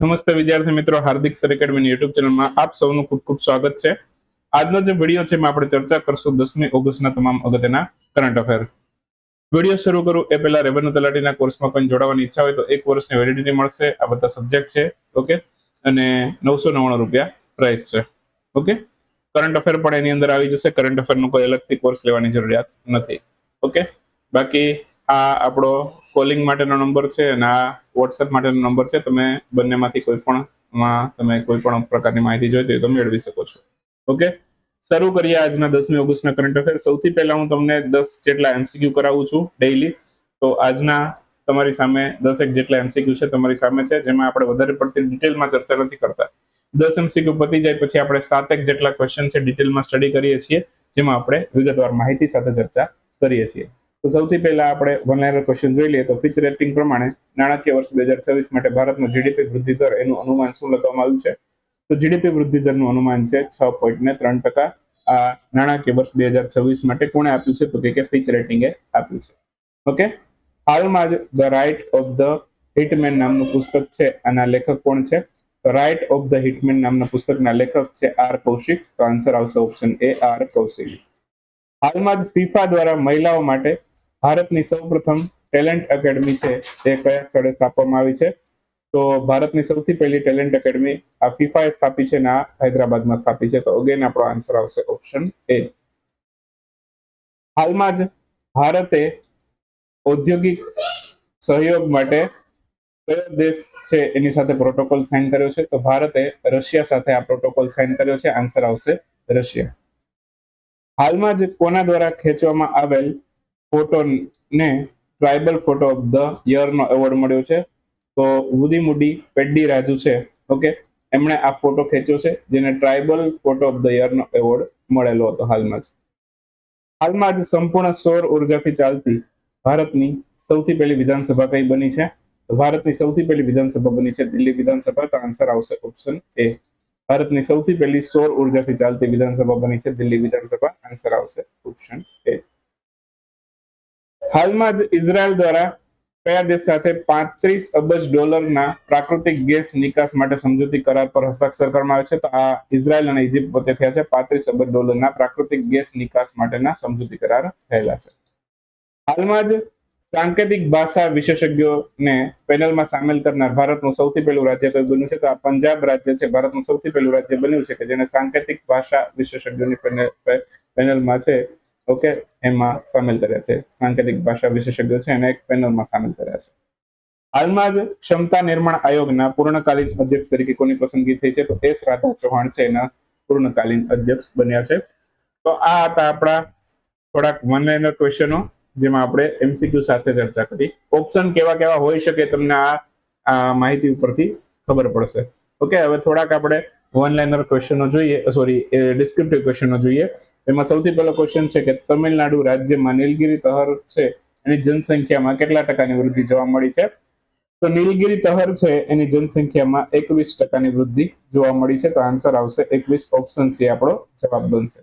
નમસ્તે વિદ્યાર્થી મિત્રો, હાર્દિક સર એકેડમીની યુટ્યુબ ચેનલમાં આપ સૌનું ખૂબ ખૂબ સ્વાગત છે. આજનો જે વીડિયો છે, એમાં આપણે ચર્ચા કરશું દસમી ઓગસ્ટના તમામ અગત્યના કરંટ અફેર વીડિયો શરૂ કરું, એ પહેલા રેવન્યુ તલાટીના કોર્સમાં પણ જોડાવાની ઈચ્છા હોય તો એક વર્ષની વેલિડિટી મળશે. આ બધા સબ્જેક્ટ છે, ઓકે? અને નવસો નવ્વાણું રૂપિયા પ્રાઇસ છે, ઓકે? કરંટ અફેર પણ એની અંદર આવી જશે. કરંટ અફેરનો કોઈ અલગથી કોર્સ લેવાની જરૂરિયાત નથી, ઓકે? બાકી આ આપણો કોલિંગ માટેનો નંબર છે અને આ વોટ્સએપ માટેનો નંબર છે. તમે બંનેમાંથી કોઈ પણ તમે કોઈ પણ પ્રકારની માહિતી જોઈતી હોય તો મેળવી શકો છો. ઓકે શરૂ કરીએ આજના દસમી ઓગસ્ટના કરંટ અફેર સૌથી પહેલા હું તમને દસ જેટલા એમસીક્યુ કરાવું છું ડેઈલી તો આજના તમારી સામે દસેક જેટલા એમસીક્યુ છે તમારી સામે છે, જેમાં આપણે વધારે પડતી ડિટેલમાં ચર્ચા નથી કરતા. દસ એમસીક્યુ પતી જાય પછી આપણે સાતેક જેટલા ક્વેશ્ચન છે ડિટેલમાં સ્ટડી કરીએ છીએ, જેમાં આપણે વિગતવાર માહિતી સાથે ચર્ચા કરીએ છીએ. તો સૌથી પહેલા આપણે વનલાઇનર ક્વેશ્ચન જોઈ લઈએ. તો ફિચ રેટિંગ પ્રમાણે નાણાકીય વર્ષ બે હજાર છવ્વીસ માટે ભારતનો જીડીપી વૃદ્ધિ દર એનું અનુમાન શું લખવામાં આવ્યું છે? તો જીડીપી વૃદ્ધિ દરનું અનુમાન છે છ પોઈન્ટ ને ત્રણ ટકા. આ નાણાકીય વર્ષ બે હજાર છવ્વીસ માટે કોણે આપ્યું છે? તો કે ફિચ રેટિંગે આપ્યું છે. ઓકે? હાલમાં જ the right of the hitman નામનું પુસ્તક છે. આના લેખક કોણ છે? તો રાઇટ ઓફ ધ હિટમેન નામના પુસ્તકના લેખક છે આર કૌશિક. તો આન્સર આવશે ઓપ્શન એ આર કૌશિક. હાલમાં જ ફીફા દ્વારા મહિલાઓ માટે ભારતની સૌપ્રથમ ટેલેન્ટ એકેડમી છે તે કયા સ્થળે સ્થાપવામાં આવી છે? તો ભારતની સૌથી પહેલી ટેલેન્ટ એકેડમી આ ફિફાએ સ્થાપી છે ને આ હૈદરાબાદમાં સ્થાપી છે. તો અગેન આપણો આન્સર આવશે ઓપ્શન એ હાલમાં જ ભારતે ઔદ્યોગિક સહયોગ માટે કયો દેશ છે એની સાથે પ્રોટોકોલ સાઇન કર્યો છે? તો ભારતે રશિયા સાથે આ પ્રોટોકોલ સાઇન કર્યો છે. આન્સર આવશે રશિયા. હાલમાં જ કોના દ્વારા ખેંચવામાં આવેલ ફોટોને ટ્રાઇબલ ફોટો ઓફ ધ યરનો એવોર્ડ મળ્યો છે. તો વુદી મુડી પેડ્ડી રાજુ છે. ઓકે એમણે આ ફોટો ખેંચ્યો છે, જેને ટ્રાઇબલ ફોટો ઓફ ધ યરનો એવોર્ડ મળેલો હતો હાલમાં જ. હાલમાં જ સંપૂર્ણ સૌર ઉર્જાથી ચાલતી ભારતની સૌથી પહેલી વિધાનસભા કઈ બની છે? ભારતની સૌથી પહેલી વિધાનસભા બની છે દિલ્હી વિધાનસભા. તો આન્સર આવશે ઓપ્શન એ ભારતની સૌથી પહેલી સૌર ઉર્જાથી ચાલતી વિધાનસભા બની છે દિલ્હી વિધાનસભા. આન્સર આવશે ઓપ્શન એ હાલમાં જ ઇઝરાયલ દ્વારા કયા દેશ સાથે પાંત્રીસ અબજ ડોલરના પ્રાકૃતિક ગેસ નિકાસ માટે સમજૂતી કરાર પર હસ્તાક્ષર કરવામાં આવે છે? તો આ ઇઝરાયલ અને ઇજિપ્ત વચ્ચે થયા છે. પાંત્રીસ અબજ ડોલરના પ્રાકૃતિક ગેસ નિકાસ માટેના સમજૂતી કરાર થયેલા છે. હાલમાં જ સાંકેતિક ભાષા વિશેષજ્ઞોને પેનલમાં સામેલ કરનાર ભારતનું સૌથી પહેલું રાજ્ય કયું બન્યું છે? તો આ પંજાબ રાજ્ય છે. ભારતનું સૌથી પહેલું રાજ્ય બન્યું છે કે જેને સાંકેતિક ભાષા વિશેષજ્ઞોની પેનલમાં છે ઓકે, એમાં સામેલ કર્યા છે. સાંકેતિક ભાષા વિશેષજ્ઞો છે એને એક પેનલમાં સામેલ કર્યા છે. હાલમાં જ ક્ષમતા નિર્માણ આયોગના પૂર્ણકાલીન અધ્યક્ષ તરીકે કોની પસંદગી થઈ છે? તો એસ રાધા ચૌહાણ છે એના પૂર્ણકાલીન અધ્યક્ષ બન્યા છે. તો આ હતા આપણા થોડાક વન લાઇનર ક્વેશ્ચનો જેમાં આપણે એમસીક્યુ સાથે ચર્ચા કરી. ઓપ્શન કેવા કેવા હોઈ શકે તમને આ માહિતી ઉપરથી ખબર પડશે. ઓકે, હવે થોડાક આપણે વન લાઇનર ક્વેશ્ચનો જોઈએ સોરી ડિસ્ક્રિપ્ટિવ ક્વેશ્ચનો જોઈએ. એમાં સૌથી પહેલો ક્વેશ્ચન છે કે તમિલનાડુ રાજ્યમાં નીલગિરી તહર છે, એની જનસંખ્યામાં કેટલા ટકાની વૃદ્ધિ જોવા મળી છે? તો નીલગિરી તહર છે, એની જનસંખ્યામાં એકવીસ ટકાની વૃદ્ધિ જોવા મળી છે, તો આન્સર આવશે એકવીસ ઓપ્શન સી આપણો જવાબ બનશે.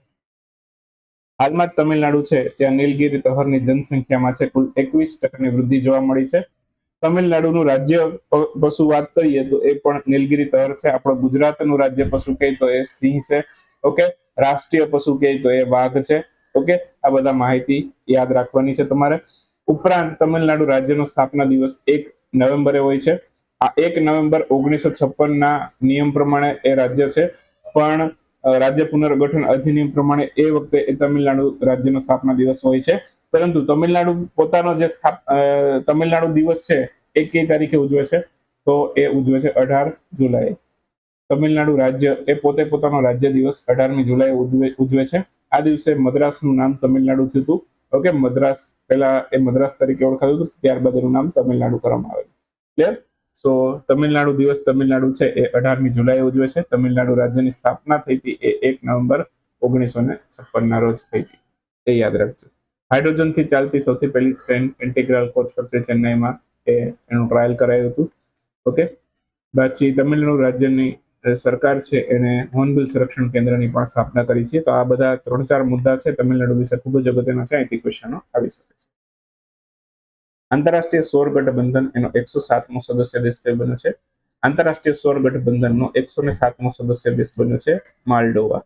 હાલમાં જ તમિલનાડુ છે, ત્યાં નીલગિરી તહરની જનસંખ્યામાં છે કુલ એકવીસ ટકાની વૃદ્ધિ જોવા મળી છે. તમિલનાડુનું રાજ્ય પશુ વાત કરીએ તો એ પણ નીલગિરી તહર છે, આપણો ગુજરાતનું રાજ્ય પશુ કહીએ તો એ સિંહ છે. ઓકે રાષ્ટ્રીય પશુ કે તો એ વાઘ છે. ઓકે આ બધા માહિતી યાદ રાખવાની છે તમારે. ઉપરાંત તમિલનાડુ રાજ્યનો સ્થાપના દિવસ એક નવેમ્બરે હોય છે. આ એક નવેમ્બર ઓગણીસો છપ્પન ના નિયમ પ્રમાણે એ રાજ્ય છે. પણ રાજ્ય પુનર્ગઠન અધિનિયમ પ્રમાણે એ વખતે એ તમિલનાડુ રાજ્યનો સ્થાપના દિવસ હોય છે. પરંતુ તમિલનાડુ પોતાનો જે તમિલનાડુ દિવસ છે, એ કઈ તારીખે ઉજવે છે? તો એ ઉજવે છે અઢાર જુલાઈ. તમિલનાડુ રાજ્ય એ પોતે પોતાનો રાજ્ય દિવસ અઢારમી જુલાઈ ઉજવે ઉજવે છે. આ દિવસે મદ્રાસનું નામ તમિલનાડુ થયું હતું. ઓકે, મદ્રાસ પહેલા એ મદ્રાસ તરીકે ઓળખાતું હતું. ત્યારબાદ એનું નામ તમિલનાડુ કરવામાં આવ્યું. ક્લિયર સો તમિલનાડુ દિવસ તમિલનાડુ છે એ અઢારમી જુલાઈ ઉજવે છે. તમિલનાડુ રાજ્યની સ્થાપના થઈ હતી એ એક નવેમ્બર ઓગણીસો ને છપ્પનના રોજ થઈ હતી. એ યાદ રાખજો. હાઇડ્રોજનથી ચાલતી સૌથી પહેલી ટ્રેન ઇન્ટિગ્રલ કોચ ફેક્ટરી ચેન્નાઈમાં એ એનું ટ્રાયલ કરાયું હતું. ઓકે? પછી તમિલનાડુ રાજ્યની સરકાર છે એને હોર્નબિલ સંરક્ષણ કેન્દ્રની પણ સ્થાપના કરી છે. તો આ બધા ત્રણ ચાર મુદ્દા છે. તમિલનાડુ વિશે ખૂબ જ અગત્યના છે. અહીંથી ક્વેશ્ચનો આવી શકે છે. આંતરરાષ્ટ્રીય સૌર ગઠબંધન એનો એકસો સાતમો સદસ્ય દેશ કયો બન્યો છે? આંતરરાષ્ટ્રીય સૌર ગઠબંધનનો એકસો ને સાતમો સદસ્ય દેશ બન્યો છે માલ્ડોવા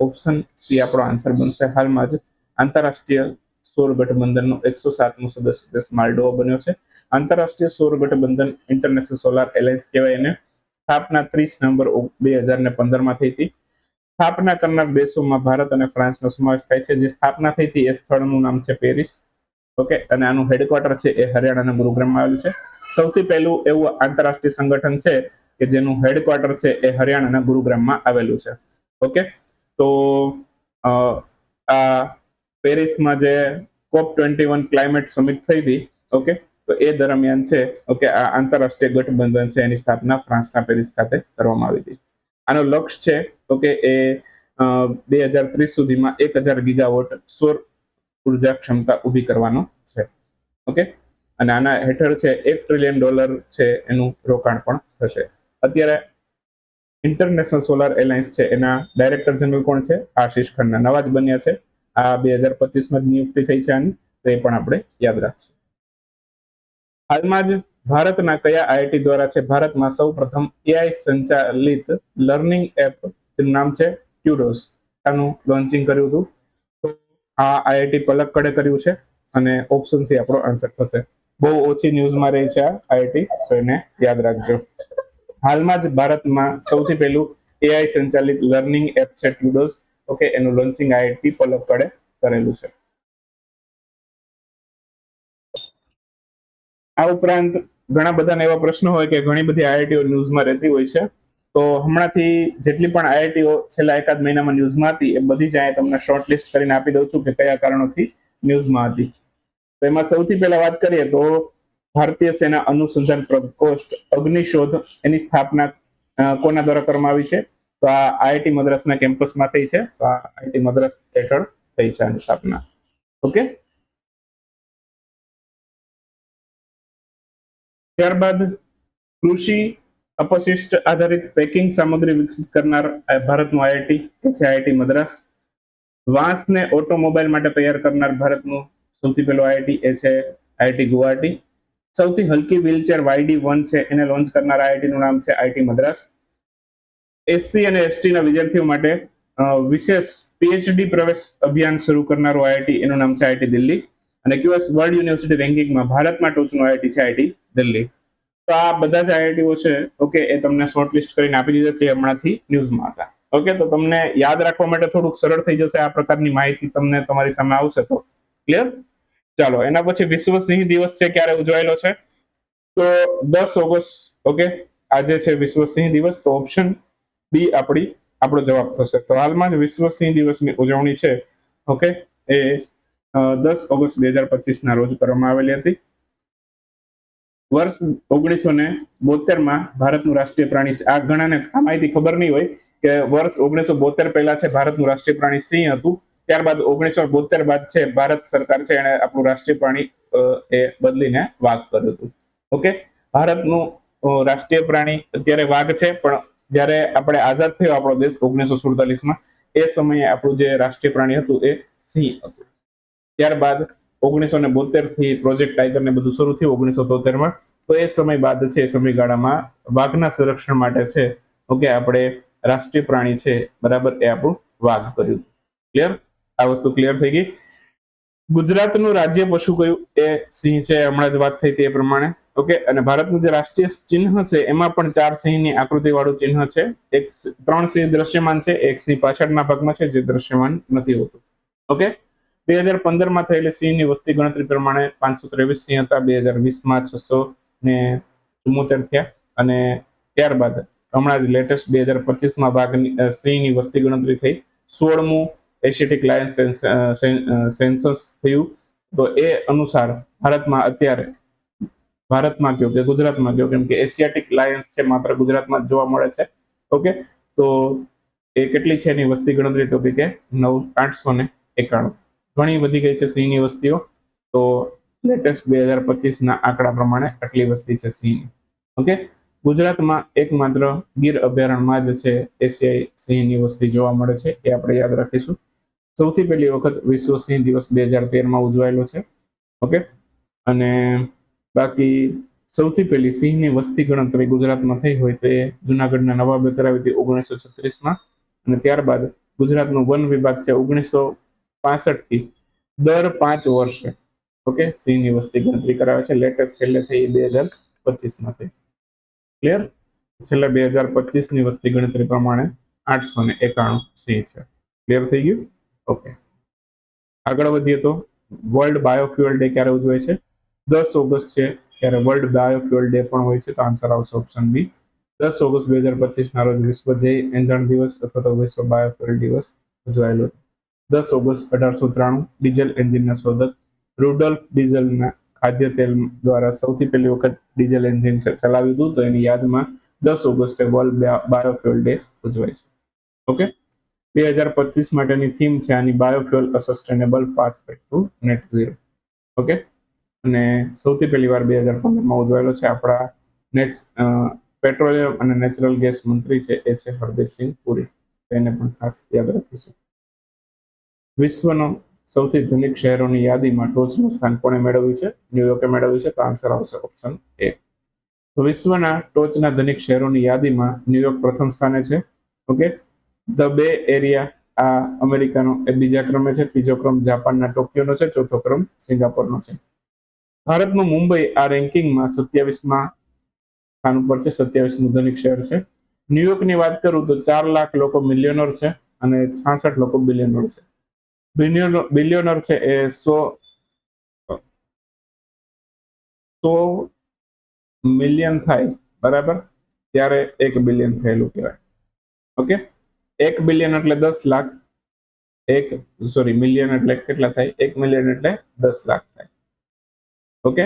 ઓપ્શન સી આપણો આન્સર બનશે હાલમાં જ. આંતરરાષ્ટ્રીય સૌર ગઠબંધનનો એકસો સાતમો સદસ્ય દેશ માલ્ડોવા બન્યો છે. આંતરરાષ્ટ્રીય સૌર ગઠબંધન ઇન્ટરનેશનલ સોલાર એલાયન્સ કહેવાય એને. સ્થાપના ત્રીસ નવેમ્બર બે હજાર ને પંદરમાં થઈ હતી. સ્થાપના કરનાર દેશોમાં ભારત અને ફ્રાન્સનો સમાવેશ થાય છે. જે સ્થાપના થઈ હતી એ સ્થળનું નામ છે પેરિસ. ઓકે? અને આનું હેડક્વાર્ટર છે એ હરિયાણાના ગુરુગ્રામમાં આવેલું છે. સૌથી પહેલું એવું આંતરરાષ્ટ્રીય સંગઠન છે કે જેનું હેડક્વાર્ટર છે એ હરિયાણાના ગુરુગ્રામમાં આવેલું છે. ઓકે? તો આ પેરિસમાં જે COP twenty one climate summit થઈ હતી. ઓકે? તો એ દરમિયાન છે, ઓકે, આ આંતરરાષ્ટ્રીય ગઠબંધન છે, એની સ્થાપના ફ્રાન્સના પેરિસ ખાતે કરવામાં આવી હતી. આનો લક્ષ્ય છે, ઓકે, એ બે હજાર ત્રીસ સુધીમાં એક હજાર ગીગાવોટ સૌર ઊર્જા ક્ષમતા ઊભી કરવાનો છે, ઓકે? અને આના હેઠળ છે, એક ટ્રિલિયન ડોલર છે, એનું રોકાણ પણ થશે. અત્યારે ઇન્ટરનેશનલ સોલાર એલાયન્સ છે, એના ડાયરેક્ટર જનરલ કોણ છે? આશીષ ખન્ના. નવા જ બન્યા છે. આ બે હજાર પચીસમાં જ નિયુક્તિ થઈ છે આની, તો એ પણ આપણે યાદ રાખશું. હાલમાં જ ભારતના કયા આઈઆઈટી દ્વારા છે? ભારતમાં સૌ પ્રથમ એઆઈ સંચાલિત લર્નિંગ એપ નામ છે ટ્યુડોસ આનું લોન્ચિંગ કર્યું હતું. તો આ આઈઆઈટી પલક્કડે કર્યું છે અને ઓપ્શન સી આપણો આન્સર થશે. બહુ ઓછી ન્યૂઝમાં રહી છે આ આઈઆઈટી તો એને યાદ રાખજો. હાલમાં જ ભારતમાં સૌથી પહેલું એઆઈ સંચાલિત લર્નિંગ એપ છે ટ્યુડોસ ઓકે, એનું લોન્ચિંગ આઈઆઈટી પલક્કડે કરેલું છે. આ ઉપરાંત ઘણા બધા એવા પ્રશ્નો હોય કે ઘણી બધી આઈઆઈટીઓ ન્યૂઝમાં રહેતી હોય છે. તો હમણાંથી જેટલી પણ આઈઆઈટીઓ છેલ્લા એકાદ મહિનામાં ન્યૂઝમાં હતી, એ બધી જ અહીંયા તમને શોર્ટ લિસ્ટ કરીને આપી દઉં છું કે કયા કારણોથી ન્યૂઝમાં હતી. તો એમાં સૌથી પહેલા વાત કરીએ તો ભારતીય સેના અનુસંધાન પ્રકોષ્ઠ અગ્નિશોધ એની સ્થાપના કોના દ્વારા કરવામાં આવી છે? તો આ આઈઆઈટી મદ્રાસના કેમ્પસમાં થઈ છે. તો આ આઈઆઈટી મદ્રાસ હેઠળ થઈ છે આની સ્થાપના. ઓકે? ત્યારબાદ કૃષિ અપશિષ્ટ આધારિત પેકિંગ સામગ્રી વિકસિત કરનાર ભારતનું આઈઆઈટી, કે છે આઈઆઈટી મદ્રાસ. વાંસને ઓટોમોબાઈલ માટે તૈયાર કરનાર ભારતનું સૌથી પહેલું આઈઆઈટી એ છે આઈઆઈટી ગુવાહાટી. સૌથી હલકી વ્હીલચેર વાયડી વન છે, એને લોન્ચ કરનાર આઈઆઈટીનું નામ છે આઈઆઈટી મદ્રાસ. એસસી અને એસટીના વિદ્યાર્થીઓ માટે વિશેષ પીએચડી પ્રવેશ અભિયાન શરૂ કરનારું આઈઆઈટી એનું નામ છે આઈઆઈટી દિલ્હી. અને ક્યુએસ વર્લ્ડ યુનિવર્સિટી રેન્કિંગમાં ભારતમાં ટોચનું આઈઆઈટી છે આઈઆઈટી દિલ્હી. તો આ બધા જ આઈઆઈટીઓ છે, ઓકે, એ તમને શોર્ટ લિસ્ટ કરીને આપી દીધા છે હમણાંથી ન્યૂઝમાં હતા. ઓકે, તો તમને યાદ રાખવા માટે થોડુંક સરળ થઈ જશે આ પ્રકારની માહિતી તમને તમારી સામે આવશે તો. ક્લિયર ચાલો, એના પછી વિશ્વ સિંહ દિવસ છે, ક્યારે ઉજવાયેલો છે? તો દસ ઓગસ્ટ, ઓકે, આજે છે વિશ્વ સિંહ દિવસ, તો ઓપ્શન બી આપણી, આપણો જવાબ થશે. તો હાલમાં જ વિશ્વ સિંહ દિવસની ઉજવણી છે, ઓકે, એ દસ ઓગસ્ટ બે હજાર પચીસ ના રોજ કરવામાં આવેલી હતી. વર્ષ ઓગણીસો ને બોતેરમાં ભારતનું રાષ્ટ્રીય પ્રાણી આ ઘણાને આ માહિતી ખબર નહીં હોય કે વર્ષ ઓગણીસો બોતેર પહેલા છે ભારતનું રાષ્ટ્રીય પ્રાણી સિંહ હતું. ત્યારબાદ ઓગણીસો બોતેર બાદ છે ભારત સરકાર છે એને આપણું રાષ્ટ્રીય પ્રાણી એ બદલીને વાઘ કર્યું હતું. ઓકે? ભારતનું રાષ્ટ્રીય પ્રાણી અત્યારે વાઘ છે, પણ જ્યારે આપણે આઝાદ થયો આપણો દેશ ઓગણીસો સુડતાલીસમાં, એ સમયે આપણું જે રાષ્ટ્રીય પ્રાણી હતું એ સિંહ હતું. ત્યારબાદ ઓગણીસો ને બોતેરથી પ્રોજેક્ટ ટાઈગર ને બધું શરૂ થયું ઓગણીસો તોતેરમાં. તો એ સમય બાદ છે સમયગાળામાં વાઘના સંરક્ષણ માટે છે, ઓકે, આપણે રાષ્ટ્રીય પ્રાણી છે, બરાબર, એ આપણું વાઘ કર્યું. ક્લિયર આ વસ્તુ ક્લિયર થઈ ગઈ. ગુજરાતનું રાજ્ય પશુ કયું? એ સિંહ છે, હમણાં જ વાત થઈ એ પ્રમાણે, ઓકે, અને ભારતનું જે રાષ્ટ્રીય ચિહ્ન છે, એમાં પણ ચાર સિંહની આકૃતિ વાળું ચિહ્ન છે. એક ત્રણ સિંહ દ્રશ્યમાન છે, એક સિંહ પાછળના ભાગમાં છે, જે દ્રશ્યમાન નથી હોતું. ઓકે? બે હજાર પંદરમાં થયેલી સિંહની વસ્તી ગણતરી પ્રમાણે પાંચસો ત્રેવીસ સિંહ હતા, બે હજાર વીસમાં છસો ને ચુમ્મોતેર થયા. અને ત્યારબાદ હમણાં જ લેટેસ્ટ બે હજાર પચીસમાં વાઘની સિંહની વસ્તી ગણતરી થઈ. સોળમું એશિયાટિક લાયન સેન્સસ થયું. તો એ અનુસાર ભારતમાં અત્યારે, ભારતમાં કયો કે ગુજરાતમાં કયો, કેમ કે એશિયાટિક લાયન્સ છે માત્ર ગુજરાતમાં જોવા મળે છે. ઓકે? તો એ કેટલી છે એની વસ્તી ગણતરી? તો કે નવ, આઠસો ને એકાણું. ઘણી વધી ગઈ છે સિંહની વસ્તીઓ. તો લેટેસ્ટ બે હજાર પચીસના આંકડા પ્રમાણે આટલી વસ્તી છે સિંહની ઓકે ગુજરાતમાં એકમાત્ર ગીર અભયારણ્યમાં જ છે એશિયાઈ સિંહની વસ્તી જોવા મળે છે, એ આપણે યાદ રાખીશું. સૌથી પહેલી વખત વિશ્વ સિંહ દિવસ બે હજાર તેરમાં ઉજવાયેલો છે. ઓકે અને બાકી સૌથી પહેલી સિંહની વસ્તી ગણતરી ગુજરાતમાં થઈ હોય તો જુનાગઢના નવાબે કરાવી હતી ઓગણીસો છત્રીસમાં. અને ત્યારબાદ ગુજરાતનું વન વિભાગ છે ઓગણીસો થી દર પાંચ વર્ષે ઓકે સિંહની વસ્તી ગણતરી કરાવે છે. લેટેસ્ટ છેલ્લે થઈ બે હજાર પચીસમાં થઈ ક્લિયર છેલ્લે બે હજાર પચીસની વસ્તી ગણતરી પ્રમાણે આઠસો ને એકાણું સિંહ છે. ક્લિયર થઈ ગયું? ઓકે આગળ વધીએ તો વર્લ્ડ બાયોફ્યુઅલ ડે ક્યારે ઉજવાય છે? દસ ઓગસ્ટ છે, ત્યારે વર્લ્ડ બાયોફ્યુઅલ ડે પણ હોય છે. તો આન્સર આવશે ઓપ્શન બી દસ ઓગસ્ટ બે હજાર પચીસના રોજ વિશ્વ જૈવ ઇંધણ દિવસ અથવા તો વિશ્વ બાયોફ્યુઅલ દિવસ ઉજવાયેલો હતો દસ ઓગસ્ટ અઢારસો ત્રાણું, ડીઝલ એન્જિનના શોધક રૂડોલ્ફ ડીઝલના ખાદ્ય તેલ દ્વારા સૌથી પહેલી વખત ડીઝલ એન્જિન ચલાવ્યું હતું, તો એની યાદમાં દસ ઓગસ્ટે વર્લ્ડ બાયોફ્યુઅલ ડે ઉજવાય છે. ઓકે? બે હજાર પચીસ માટેની થીમ છે આની biofuel sustainable path to net zero. Okay? અને સૌથી પહેલી વાર બે હજાર પંદરમાં ઉજવાયેલો છે આપણા નેક્સ્ટ પેટ્રોલિયમ અને નેચરલ ગેસ મંત્રી છે એ છે હરદીપસિંહ પુરી. એને પણ ખાસ યાદ રાખીશું. વિશ્વનો સૌથી ધનિક શહેરોની યાદીમાં ટોચનું સ્થાન કોણે મેળવ્યું છે? ન્યુયોર્કે મેળવ્યું છે. તો આન્સર આવશે ઓપ્શન એ વિશ્વના ટોચના ધનિક શહેરોની યાદીમાં ન્યુયોર્ક પ્રથમ સ્થાને છે. ઓકે ધ બે એરિયા આ અમેરિકાનો એ બીજા ક્રમે છે. ત્રીજો ક્રમ જાપાનના ટોક્યોનો છે. ચોથો ક્રમ સિંગાપોરનો છે. ભારતનું મુંબઈ આ રેન્કિંગમાં સત્યાવીસમાં સ્થાન ઉપર છે. સત્યાવીસમું ધનિક શહેર છે. ન્યુયોર્કની વાત કરું તો ચાર લાખ લોકો મિલિયનર છે અને છાસઠ લોકો બિલિયનર છે. બિલિયનર છે એ સો સો મિલિયન થાય, બરાબર? ત્યારે એક બિલિયન થયેલું કહેવાય. ઓકે એક બિલિયન એટલે દસ લાખ, એક સોરી મિલિયન એટલે કેટલા થાય? એક મિલિયન એટલે દસ લાખ થાય. ઓકે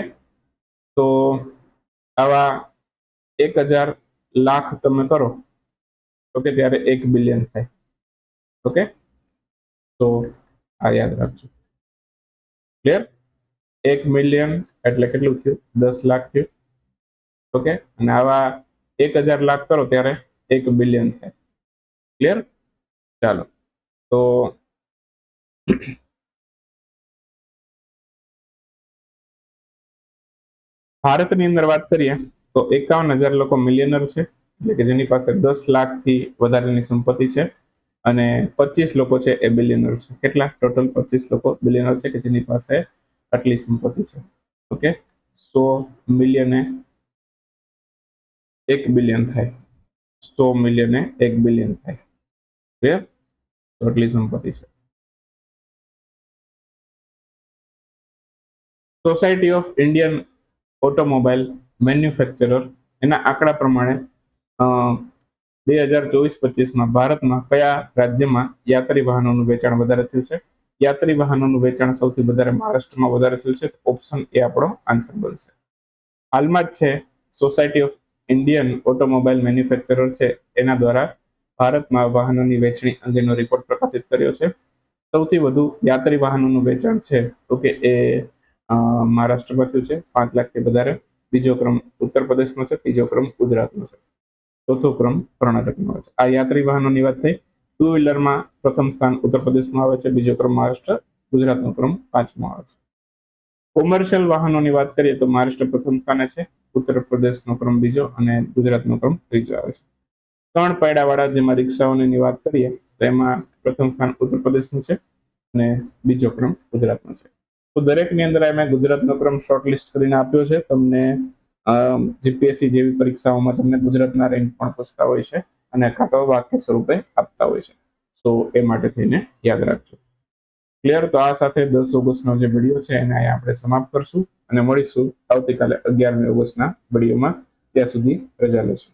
તો આવા એક હજાર લાખ તમે કરો ઓકે ત્યારે એક બિલિયન થાય. ઓકે તો આ યાદ રાખજો. ક્લિયર એક મિલિયન એટલે કેટલું થયું? દસ લાખ થયું. ઓકે અને આવા એક હજાર લાખ કરો ત્યારે એક બિલિયન થાય. ક્લિયર ચાલો. તો ભારતની અંદર વાત કરીએ, તો એકાવન હજાર લોકો મિલિયનર છે. એટલે કે જેની પાસે દસ લાખથી વધારેની સંપત્તિ છે. અને પચીસ લોકો છે એ બિલિયનર છે. કેટલા? ટોટલ પચીસ લોકો બિલિયનર છે કે જેની પાસે આટલી સંપત્તિ છે? ઓકે સો મિલિયને એક બિલિયન થાય. સો મિલિયને એક બિલિયન થાય. ક્લિયર આટલી સંપત્તિ છે. Society of Indian automobile manufacturer એના આંકડા પ્રમાણે બે હજાર ચોવીસ પચીસમાં ભારતમાં કયા રાજ્યમાં યાત્રી વાહનોનું વેચાણ વધારે થયું છે? યાત્રી વાહનોનું વેચાણ સૌથી વધારે મહારાષ્ટ્રમાં વધારે થયું છે. ઓપ્શન એ આપણો આન્સર બનશે. હાલમાં જ છે society of Indian automobile manufacturer છે. એના દ્વારા ભારતમાં વાહનોની વેચણી અંગેનો રિપોર્ટ પ્રકાશિત કર્યો છે. સૌથી વધુ યાત્રી વાહનોનું વેચાણ છે, તો કે એ મહારાષ્ટ્રમાં થયું છે, પાંચ લાખથી વધારે. બીજો ક્રમ ઉત્તર પ્રદેશનો છે, ત્રીજો ક્રમ ગુજરાતનો છે. ચોથો ક્રમ કર્ણાટકનો આવે છે. આ યાત્રી વાહનોની વાત થઈ ટુ વ્હીલરમાં પ્રથમ સ્થાન ઉત્તર પ્રદેશમાં આવે છે, બીજો ક્રમ મહારાષ્ટ્ર, ગુજરાતનો ક્રમ પાંચમો આવે છે. કોમર્શિયલ વાહનોની વાત કરીએ તો મહારાષ્ટ્ર પ્રથમ સ્થાને છે ઉત્તર પ્રદેશનો ક્રમ બીજો અને ગુજરાતનો ક્રમ ત્રીજો આવે છે. ત્રણ પૈડાવાળા જેમાં રિક્ષાઓની વાત કરીએ, તો એમાં પ્રથમ સ્થાન ઉત્તર પ્રદેશનું છે અને બીજો ક્રમ ગુજરાતનો છે. તો દરેકની અંદર મેં ગુજરાતનો ક્રમ શોર્ટલિસ્ટ કરીને આપ્યો છે. તમને જીપીએસસી જેવી પરીક્ષાઓમાં તમને ગુજરાતના રેન્ક પણ પૂછતા હોય છે અને કાં વાક્ય સ્વરૂપે આપતા હોય છે. સો એ માટે થઈને યાદ રાખજો. ક્લિયર તો આ સાથે દસ ઓગસ્ટનો જે વીડિયો છે એને અહીંયા આપણે સમાપ્ત કરશું અને મળીશું આવતીકાલે અગિયારમી ઓગસ્ટના વિડીયોમાં ત્યાં સુધી રજા લેશું.